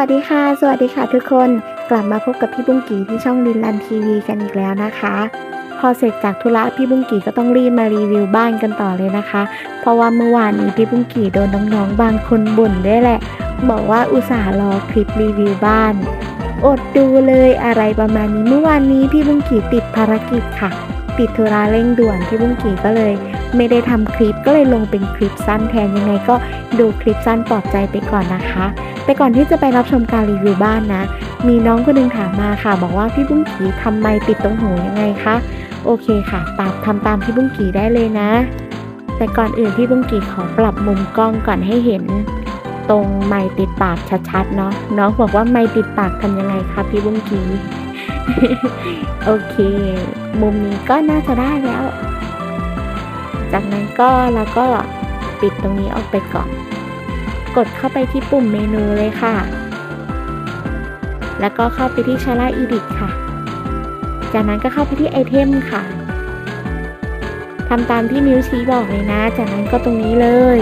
วัสดีค่ะ สวัสดีค่ะทุกคน กลับมาพบกับพี่บุ้งกีที่ช่องลินลันทีวีกันอีกแล้วนะคะ พอเสร็จจากธุระพี่บุ้งกีก็ต้องรีบมารีวิวบ้านกันต่อเลยนะคะ เพราะว่าเมื่อวานนี้พี่บุ้งกีโดนน้องๆบางคนบ่นได้แหละ บอกว่าอุตส่าห์รอคลิปรีวิวบ้าน อดดูเลยอะไรประมาณนี้เมื่อวานนี้พี่บุ้งกีติดภารกิจค่ะ ติดธุระเร่งด่วนพี่บุ้งกีก็เลย ไม่ได้ทำคลิปก็เลยลงเป็นคลิปสั้นแทนยังไงก็ดูคลิปสั้นปลอบใจไปก่อนนะคะ แต่ก่อนที่จะไปรับชมการรีวิวบ้านนะ มีน้องคนหนึงถามมาค่ะ บอกว่าพี่บุ้งกีทำไมติดตรงหูยังไงคะโอเคค่ะตามทำตามพี่บุ้งกีได้เลยนะ แต่ก่อนอื่นพี่บุ้งกีขอปรับมุมกล้องก่อนให้เห็นตรงไมค์ติดปากชัดๆเนาะน้องบอกว่าไมค์ติดปากทำยังไงคะพี่บุ้งกีโอเค มุมนี้ก็น่าจะได้แล้ว จากนั้นก็เราก็ปิดตรงนี้ออกไปก่อน กดเข้าไปที่ปุ่มเมนูเลยค่ะ แล้วก็เข้าไปที่ชาร่าอีดิทค่ะ จากนั้นก็เข้าไปที่ไอเทมค่ะทำตามที่นิ้วชี้บอกเลยนะ จากนั้นก็ตรงนี้เลย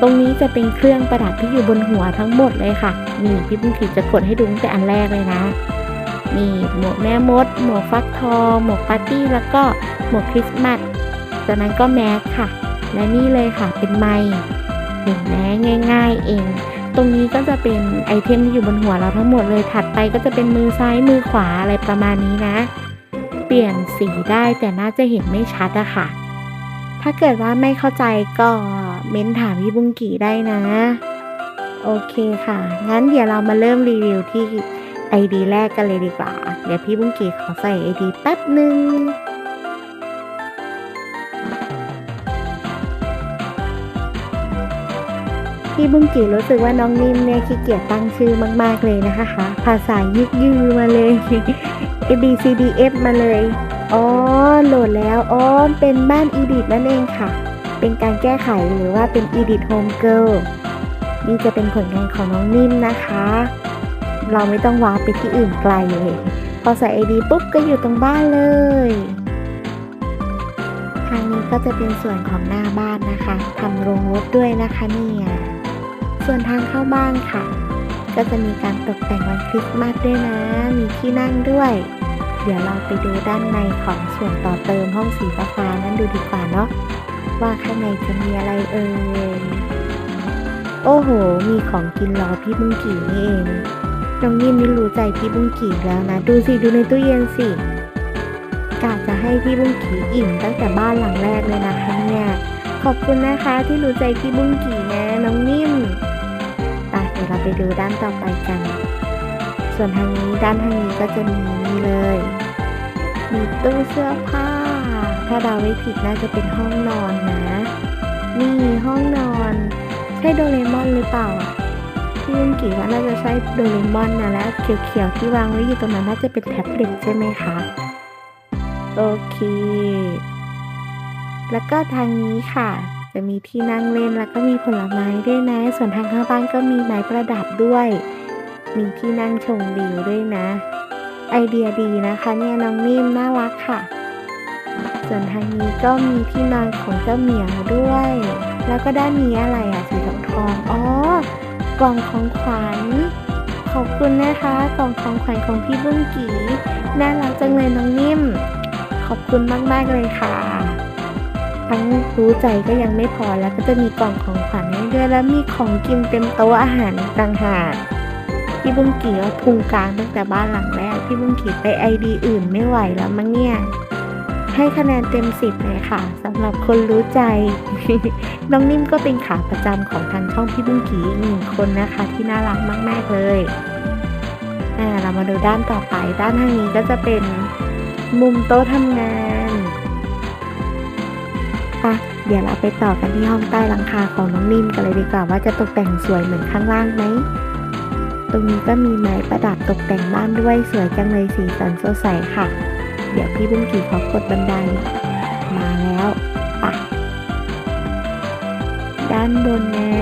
ตรงนี้จะเป็นเครื่องประดับที่อยู่บนหัวทั้งหมดเลยค่ะ นี่พี่บุ้งขีจะกดให้ดูตั้งแต่อันแรกเลยนะนี่หมวกแม่มด หมวกฟักทอง หมวกปาร์ตี้ แล้วก็หมวกคริสต์มาส จากนั้นก็แมสค่ะ และนี่เลยค่ะเป็นไม้เห็นไหมง่าย ๆ เอง ตรงนี้ก็จะเป็นไอเทมที่อยู่บนหัวเราทั้งหมดเลยถัดไปก็จะเป็นมือซ้ายมือขวาอะไรประมาณนี้นะ เปลี่ยนสีได้แต่น่าจะเห็นไม่ชัดอะค่ะ ถ้าเกิดว่าไม่เข้าใจก็เม้นถามพี่บุ้งกี่ได้นะ โอเคค่ะ งั้นเดี๋ยวเรามาเริ่มรีวิวที่ ID แรกกันเลยดีกว่า เดี๋ยวพี่บุ้งกี่ขอใส่ ID แป๊บหนึ่ง พี่บุ้งกี่รู้สึกว่าน้องนิ่มเนี่ยขี้เกียจตั้งชื่อมาก ๆเลยนะคะ ภาษายึกยือมาเลย A B C D F มาเลย อ๋อ โหลดแล้ว อ๋อ เป็นบ้าน Edit นั่นเองค่ะ เป็นการแก้ไขหรือว่าเป็น Edit Home Girl นี่จะเป็นผลงานของน้องนิ่มนะคะ เราไม่ต้องวาร์ปไปที่อื่นไกลเลย พอใส่ ID ปุ๊บก็อยู่ตรงบ้านเลย ทางนี้ก็จะเป็นส่วนของหน้าบ้านนะคะทำโรงรถด้วยนะคะเนี่ย ส่วนทางเข้าบ้านค่ะ ก็จะมีการตกแต่งวันคริสต์มาสด้วยนะ มีที่นั่งด้วย เดี๋ยวเราไปดูด้านในของส่วนต่อเติมห้องสีฟ้านั้นดูดีกว่าเนาะว่าข้างในจะมีอะไรเอ่ยโอ้โห มีของกินรอพี่บุ้งกี่นี่เอง น้องนิ่มนี่รู้ใจพี่บุ้งกี่แล้วนะ ดูสิดูในตู้เย็นสิกะจะให้พี่บุ้งกี่อิ่มตั้งแต่บ้านหลังแรกเลยนะคะเนี่ย ขอบคุณนะคะที่รู้ใจพี่บุ้งกี่นะน้องนิ่ม เราไปดูด้านต่อไปกัน ส่วนทางนี้ด้านทางนี้ก็จะมีนี่เลย มีตู้เสื้อผ้า ถ้าเราไม่ผิดน่าจะเป็นห้องนอนนะ นี่ห้องนอน ใช่โดเรมอนหรือเปล่าพี่ยุงกี่ว่าน่าจะใช่โดเรมอนนะและเขียวๆที่วางไว้อยู่ตรงนั้นน่าจะเป็นแท็บเล็ตใช่ไหมคะโอเค แล้วก็ทางนี้ค่ะ จะมีที่นั่งเล่นแล้วก็มีผลไม้ด้วยนะ ส่วนทางข้างบ้านก็มีไม้ประดับด้วย มีที่นั่งชมวิวด้วยนะ ไอเดียดีนะคะเนี่ยน้องนิ่มน่ารักค่ะ ส่วนทางนี้ก็มีที่นอนของเจ้าเหมียวด้วย แล้วก็ด้านนี้อะไรอะสีทองทองอ๋อกล่องของขวัญขอบคุณนะคะกล่องของขวัญของพี่บุ้งกีน่ารักจังเลยน้องนิ่ม ขอบคุณมาก ๆ เลยค่ะ ทั้งรู้ใจก็ยังไม่พอแล้วก็จะมีกล่องของขวัญให้ด้วยแล้วมีของกินเต็มโต๊ะอาหารต่างหากพี่บุ้งกีว่าพุงกลางตั้งแต่บ้านหลังแรกพี่บุ้งกีไปไอดีอื่นไม่ไหวแล้วมั้งเนี่ยให้คะแนนเต็มสิบเลยค่ะสำหรับคนรู้ใจ น้องนิ่มก็เป็นขาประจำของทางช่องพี่บุ้งกีอีกหนึ่งคนนะคะ ที่น่ารักมากๆเลยอ่าเรามาดูด้านต่อไป ด้านทางนี้ก็จะเป็นมุมโต๊ะทำงาน ปะเดี๋ยวเราไปต่อกันที่ห้องใต้หลังคาของน้องนิ่มกันเลยดีกว่าว่าจะตกแต่งสวยเหมือนข้างล่างไหม ตรงนี้ก็มีไม้ประดับตกแต่งบ้านด้วยสวยจังเลยสีสันสดใสค่ะ เดี๋ยวพี่บุ้งกี่ขอกดบันได มาแล้วปะด้านบนนะ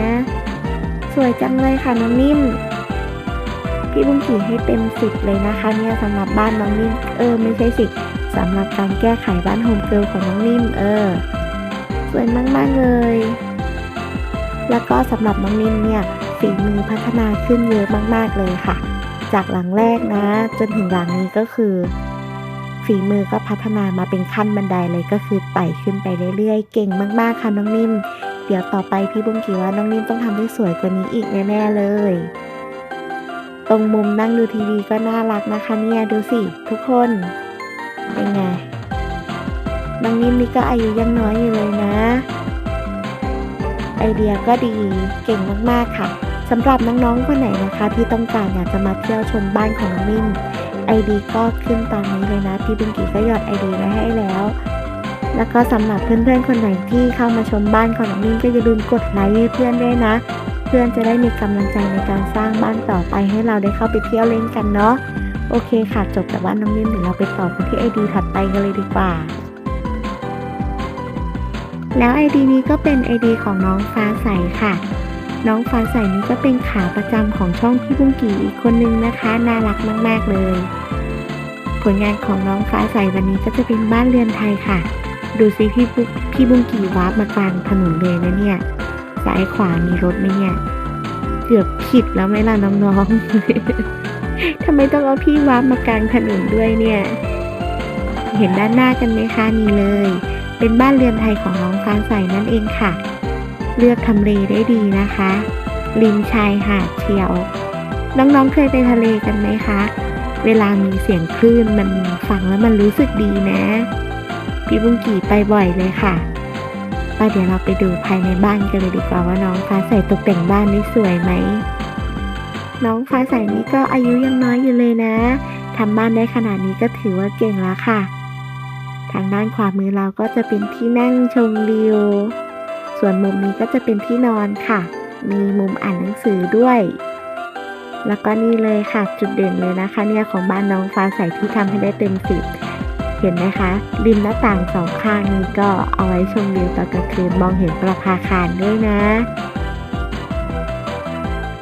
สวยจังเลยค่ะน้องนิ่ม พี่บุ้งกี่ให้เต็มสิบเลยนะคะเนี่ยสำหรับบ้านน้องนิ่ม เออไม่ใช่สิสำหรับการแก้ไขบ้านโฮมเกิลของน้องนิ่มเออ สวยมากๆเลย แล้วก็สำหรับน้องนิ่มเนี่ยฝีมือพัฒนาขึ้นเยอะมากๆเลยค่ะ จากหลังแรกนะ จนถึงหลังนี้ก็คือฝีมือก็พัฒนามาเป็นขั้นบันไดเลยก็คือไต่ขึ้นไปเรื่อยๆ เก่งมากๆค่ะน้องนิ่ม เดี๋ยวต่อไปพี่บุ้งกีว่าน้องนิ่มต้องทำได้สวยกว่านี้อีกแน่ๆเลย ตรงมุมนั่งดูทีวีก็น่ารักนะคะเนี่ยดูสิทุกคน เป็นไง น้องนิมนี่ก็อายุยังน้อยอยู่เลยนะ ไอเดียก็ดีเก่งมากๆค่ะสำหรับน้องๆคนไหนนะคะ ที่ต้องการอยากจะมาเที่ยวชมบ้านของน้องนิ่มไอดีก็ขึ้นตอนนี้เลยนะพี่บุงกีก็หยอดไอดีไว้ให้แล้ว แล้วก็สำหรับเพื่อนๆคนไหนที่เข้ามาชมบ้านของน้องนิ่มก็อย่าลืมกดไลค์ให้เพื่อนด้วยนะ เพื่อนจะได้มีกำลังใจในการสร้างบ้านต่อไปให้เราได้เข้าไปเที่ยวเล่นกันเนาะโอเคค่ะจบแต่ว่าน้องนิ่มเดี๋ยวเราไปต่อกันที่ไอดีถัดไปกันเลยดีกว่า แล้ว ID นี้ก็เป็น ID ของน้องฟ้าใสค่ะ น้องฟ้าใสนี้ก็เป็นขาประจำของช่องพี่บุ้งกีอีกคนนึงนะคะ น่ารักมาก ๆ เลย ผลงานของน้องฟ้าใสวันนี้ก็จะเป็นบ้านเรือนไทยค่ะ ดูซิพี่บุพี่บุ้งกีวาร์ปมากลางถนนเลยนะเนี่ยซ้ายขวามีรถไหมเนี่ย เกือบผิดแล้วไหมล่ะน้องๆทำไมต้องเอาพี่วาร์ปมากลางถนนด้วยเนี่ย เห็นด้านหน้ากันไหมคะนี่เลย เป็นบ้านเรือนไทยของน้องฟ้าใสนั่นเองค่ะ เลือกทำเลได้ดีนะคะ ริมชายหาดเชียว น้องๆเคยไปทะเลกันไหมคะ เวลามีเสียงคลื่นมันฟังแล้วมันรู้สึกดีนะ พี่บุ้งกี่ไปบ่อยเลยค่ะป้าเดี๋ยวเราไปดูภายในบ้านกันเลยดีกว่าว่าน้องฟ้าใสตกแต่งบ้านได้สวยไหม น้องฟ้าใสนี้ก็อายุยังน้อยอยู่เลยนะทำบ้านได้ขนาดนี้ก็ถือว่าเก่งแล้วค่ะ ทางด้านขวามือเราก็จะเป็นที่นั่งชมวิว ส่วนมุมนี้ก็จะเป็นที่นอนค่ะ มีมุมอ่านหนังสือด้วย แล้วก็นี่เลยค่ะจุดเด่นเลยนะคะ เนี่ยของบ้านน้องฟ้าใสที่ทำให้ได้เต็มสิบเห็นไหมคะริมหน้าต่างสองข้างนี้ก็เอาไว้ชมวิวตอนกลางคืนมองเห็นประภาคารด้วยนะ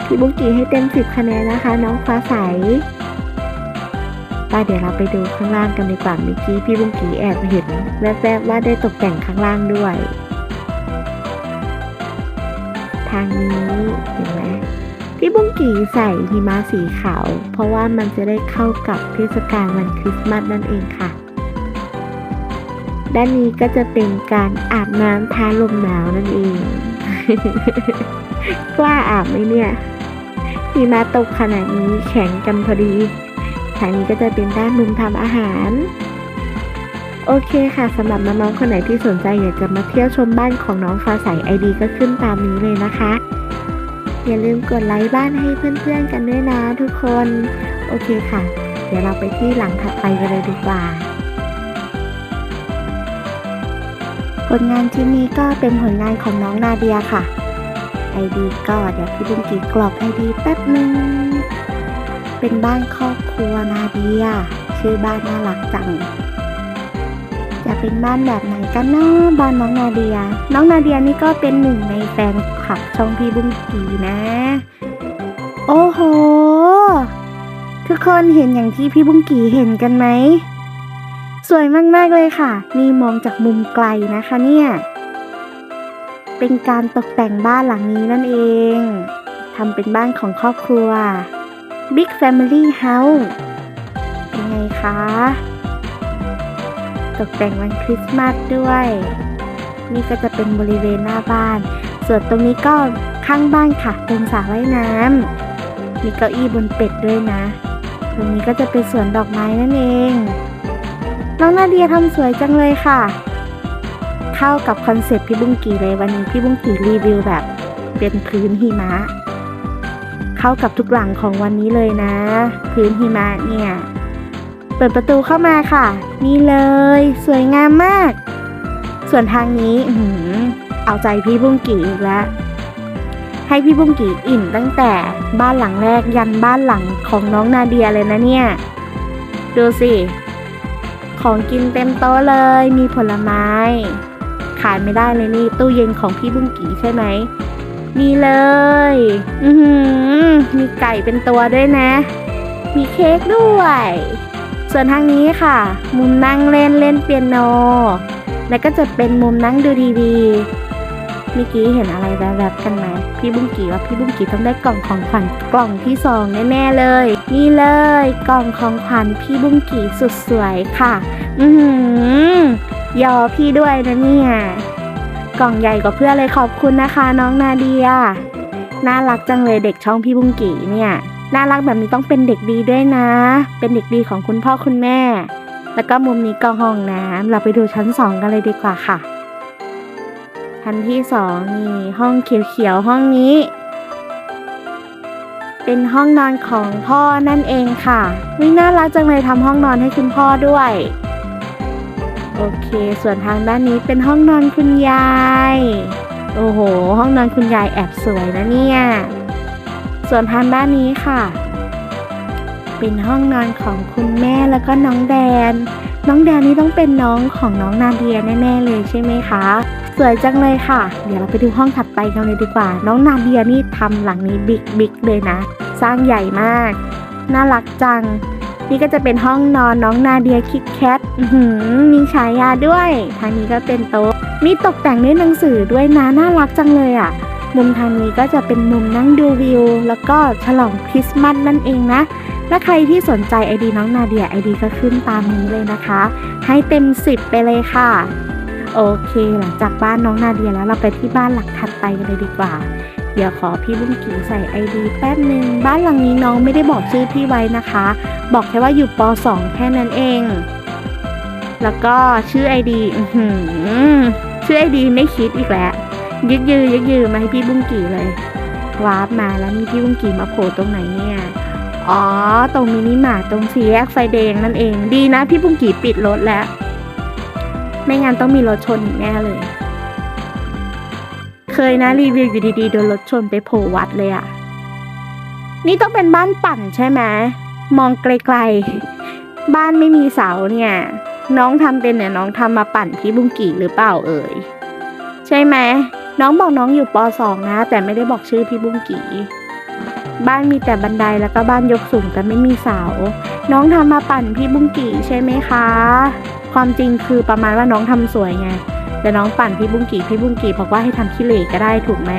พี่บุ้งกีให้เต็มสิบคะแนนนะคะ น้องฟ้าใส้าเดี๋ยวเราไปดูข้างล่างกันดีกว่าเมื่อกี้พี่บุ้งกีแอบเห็นแวบๆว่าได้ตกแต่งข้างล่างด้วย ทางนี้เห็นไหมพี่บุ้งกีใส่หิมะสีขาว เพราะว่ามันจะได้เข้ากับเทศกาลวันคริสต์มาสนั่นเองค่ะ ด้านนี้ก็จะเป็นการอาบน้ำท้าลมหนาวนั่นเอง กล้าอาบไหมเนี่ยหิมะตกขนาดนี้แข็งกันพอดี ทางนี้ก็จะเป็นด้านมุมทำอาหาร โอเคค่ะสำหรับน้องๆคนไหนที่สนใจอยากจะมาเที่ยวชมบ้านของน้องฟ้าใสไอดีก็ขึ้นตามนี้เลยนะคะ อย่าลืมกดไลค์บ้านให้เพื่อนๆกันด้วยนะทุกคน โอเคค่ะ เดี๋ยวเราไปที่หลังถัดไปกันเลยดีกว่าผลงานชิ้นนี้ก็เป็นผลงานของน้องนาเดียค่ะ ไอดีก็เดี๋ยวพี่บุ้งกีกรอกไอดีแป๊บนึง เป็นบ้านครอบครัวนาเดีย ชื่อบ้านน่ารักจัง จะเป็นบ้านแบบไหนกันนะบ้านน้องนาเดีย น้องนาเดียนี่ก็เป็นหนึ่งในแฟนคลับช่องพี่บุ้งกีนะ โอ้โห ทุกคนเห็นอย่างที่พี่บุ้งกีเห็นกันไหม สวยมากๆเลยค่ะ นี่มองจากมุมไกลนะคะเนี่ยเป็นการตกแต่งบ้านหลังนี้นั่นเอง ทำเป็นบ้านของครอบครัว Big Family House เป็นไงคะ ตกแต่งวันคริสต์มาสด้วย นี่ก็จะเป็นบริเวณหน้าบ้าน ส่วนตรงนี้ก็ข้างบ้านค่ะเป็นสระว่ายน้ำมีเก้าอี้บนเป็ดด้วยนะ ตรงนี้ก็จะเป็นสวนดอกไม้นั่นเอง น้องนาเดียทำสวยจังเลยค่ะ เข้ากับคอนเซ็ปต์พี่บุ้งกีเลยวันนี้พี่บุ้งกีรีวิวแบบ เป็นพื้นหิมะ เข้ากับทุกหลังของวันนี้เลยนะ พื้นหิมะเนี่ย เปิดประตูเข้ามาค่ะ นี่เลย สวยงามมาก ส่วนทางนี้เอาใจพี่บุ้งกีอีกแล้วให้พี่บุ้งกีอิ่มตั้งแต่บ้านหลังแรกยันบ้านหลังของน้องนาเดียเลยนะเนี่ย ดูสิ ของกินเต็มโต๊ะเลย มีผลไม้ ขายไม่ได้เลยนี่ตู้เย็นของพี่บุ้งกีใช่ไหม นี่เลย อือหือมีไก่เป็นตัวด้วยนะ มีเค้กด้วย ส่วนทางนี้ค่ะ มุมนั่งเล่นเล่นเปียโน แล้วก็จะเป็นมุมนั่งดูทีวีเมื่อกี้เห็นอะไรแวบๆกันไหมพี่บุ้งกี่ว่าพี่บุ้งกี่ต้องได้กล่องของขวัญกล่องที่สองแน่ๆเลย นี่เลย กล่องของขวัญพี่บุ้งกี่สุดสวยค่ะ อือหือยอพี่ด้วยนะเนี่ย กล่องใหญ่กว่าเพื่อนเลยขอบคุณนะคะน้องนาเดีย น่ารักจังเลยเด็กช่องพี่บุ้งกี่เนี่ย น่ารักแบบนี้ต้องเป็นเด็กดีด้วยนะ เป็นเด็กดีของคุณพ่อคุณแม่ แล้วก็มุมนี้ก็ห้องน้ำเราไปดูชั้นสองกันเลยดีกว่าค่ะ ชั้นที่สองนี่ห้องเขียวๆห้องนี้ เป็นห้องนอนของพ่อนั่นเองค่ะวิน่ารักจังเลยทำห้องนอนให้คุณพ่อด้วย โอเค ส่วนทางด้านนี้เป็นห้องนอนคุณยาย โอ้โห ห้องนอนคุณยายแอบสวยนะเนี่ย ส่วนทางด้านนี้ค่ะ เป็นห้องนอนของคุณแม่แล้วก็น้องแดน น้องแดนนี่ต้องเป็นน้องของน้องนาเดียแน่ๆเลยใช่ไหมคะ สวยจังเลยค่ะ เดี๋ยวเราไปดูห้องถัดไปกันเลยดีกว่า น้องนาเดียนี่ทำหลังนี้บิ๊กบิ๊กเลยนะ สร้างใหญ่มาก น่ารักจัง นี่ก็จะเป็นห้องนอนน้องนาเดียคิดแคทมีฉายาด้วย ทางนี้ก็เป็นโต๊ะ มีตกแต่งด้วยหนังสือด้วยนะน่ารักจังเลยอะ มุมทางนี้ก็จะเป็นมุมนั่งดูวิว แล้วก็ฉลองคริสต์มาสนั่นเองนะ และใครที่สนใจไอดีน้องนาเดียไอดีก็ขึ้นตามนี้เลยนะคะ ให้เต็ม 10 ไปเลยค่ะ โอเค หลังจากบ้านน้องนาเดียแล้วเราไปที่บ้านหลักถัดไปกันเลยดีกว่าเดี๋ยวขอพี่บุ้งกิ่งใส่ไอดีแป๊บหนึ่งบ้านหลังนี้น้องไม่ได้บอกชื่อพี่ไว้นะคะ บอกแค่ว่าอยู่ป .2 แค่นั้นเอง แล้วก็ชื่อไอดีชื่อไอดีไม่คิดอีกแล้วยึกยือยึกยือมาให้พี่บุ้งกี่เลยวาร์ปมาแล้วนี่พี่บุ้งกี่มาโผล่ตรงไหนเนี่ย อ๋อ ตรงมินิมาร์ทตรงสีแยกไฟแดงนั่นเองดีนะ พี่บุ้งกี่ปิดรถแล้ว ไม่งั้นต้องมีรถชนอีกแน่เลย เคยนะรีวิวอยู่ดีๆโดนรถชนไปโผล่วัดเลยอะนี่ต้องเป็นบ้านปั่นใช่ไหม มองไกลๆ บ้านไม่มีเสาเนี่ย น้องทำเป็นเนี่ยน้องทำมาปั่นพี่บุ้งกี่หรือเปล่าเอ่ย ใช่ไหมน้องบอกน้องอยู่ป .2 นะ แต่ไม่ได้บอกชื่อพี่บุ้งกี่บ้านมีแต่บันไดแล้วก็บ้านยกสูงแต่ไม่มีเสา น้องทำมาปั่นพี่บุ้งกี่ใช่ไหมคะ ความจริงคือประมาณว่าน้องทำสวยไง แต่น้องปั่นพี่บุ้งกี่พี่บุ้งกี่บอกว่าให้ทำขี้เหร่ก็ได้ถูกไหม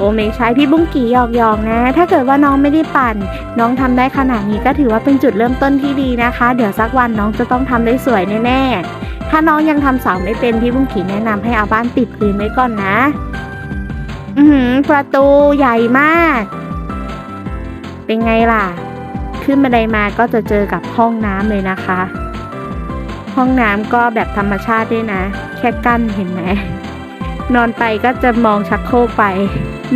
โอ้ไม่ใช่พี่บุ้งกี่หยอกหยอกนะ ถ้าเกิดว่าน้องไม่ได้ปั่น น้องทำได้ขนาดนี้ก็ถือว่าเป็นจุดเริ่มต้นที่ดีนะคะ เดี๋ยวสักวันน้องจะต้องทำได้สวยแน่ๆ ถ้าน้องยังทำเสาไม่เป็นพี่บุ้งกี่แนะนำให้เอาบ้านติดพื้นไว้ก่อนนะ อือหือประตูใหญ่มาก เป็นไงล่ะ ขึ้นบันไดมาก็จะเจอกับห้องน้ำเลยนะคะ ห้องน้ำก็แบบธรรมชาติด้วยนะ แค่กั้นเห็นไหมนอนไปก็จะมองชักโครกไป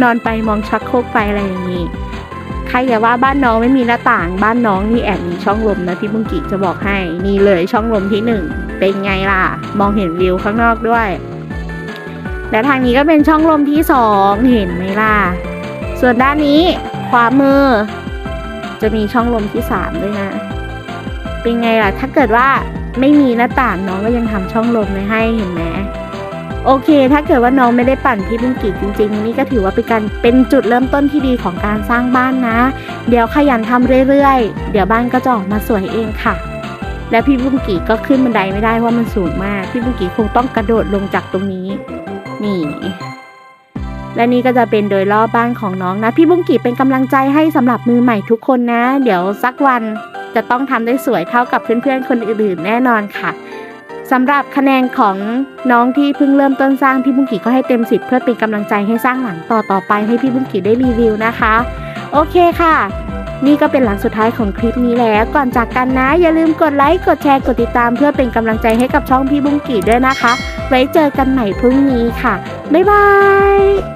นอนไปมองชักโครกไปอะไรอย่างนี้ใครอย่าว่าบ้านน้องไม่มีหน้าต่าง บ้านน้องนี่แอบมีช่องลมนะพี่บุ้งกิจะบอกให้นี่เลยช่องลมที่หนึ่งเป็นไงล่ะ มองเห็นวิวข้างนอกด้วย และทางนี้ก็เป็นช่องลมที่สองเห็นไหมล่ะ ส่วนด้านนี้ขวามือ จะมีช่องลมที่สามด้วยนะเป็นไงล่ะ ถ้าเกิดว่าไม่มีหน้าต่างน้องก็ยังทำช่องลมไว้ให้เห็นไหม โอเค ถ้าเกิดว่าน้องไม่ได้ปั่นพี่บุ้งกีจริง ๆ นี่ก็ถือว่าเป็นการเป็นจุดเริ่มต้นที่ดีของการสร้างบ้านนะ เดี๋ยวขยันทำเรื่อยๆ เดี๋ยวบ้านก็จะออกมาสวยเองค่ะ และพี่บุ้งกีก็ขึ้นบันไดไม่ได้เพราะมันสูงมาก พี่บุ้งกีคงต้องกระโดดลงจากตรงนี้ นี่ และนี่ก็จะเป็นโดยรอบบ้านของน้องนะ พี่บุ้งกีเป็นกำลังใจให้สำหรับมือใหม่ทุกคนนะ เดี๋ยวสักวันจะต้องทำได้สวยเท่ากับเพื่อนๆคนอื่นๆแน่นอนค่ะ สำหรับคะแนนของน้องที่เพิ่งเริ่มต้นสร้างพี่บุ้งกีก็ให้เต็มสิบเพื่อเป็นกำลังใจให้สร้างหลังต่อต่อไปให้พี่บุ้งกีได้รีวิวนะคะ โอเคค่ะ นี่ก็เป็นหลังสุดท้ายของคลิปนี้แล้ว ก่อนจากกันนะ อย่าลืมกดไลค์กดแชร์กดติดตาม เพื่อเป็นกำลังใจให้กับช่องพี่บุ้งกีด้วยนะคะ ไว้เจอกันใหม่พรุ่งนี้ค่ะบ๊ายบาย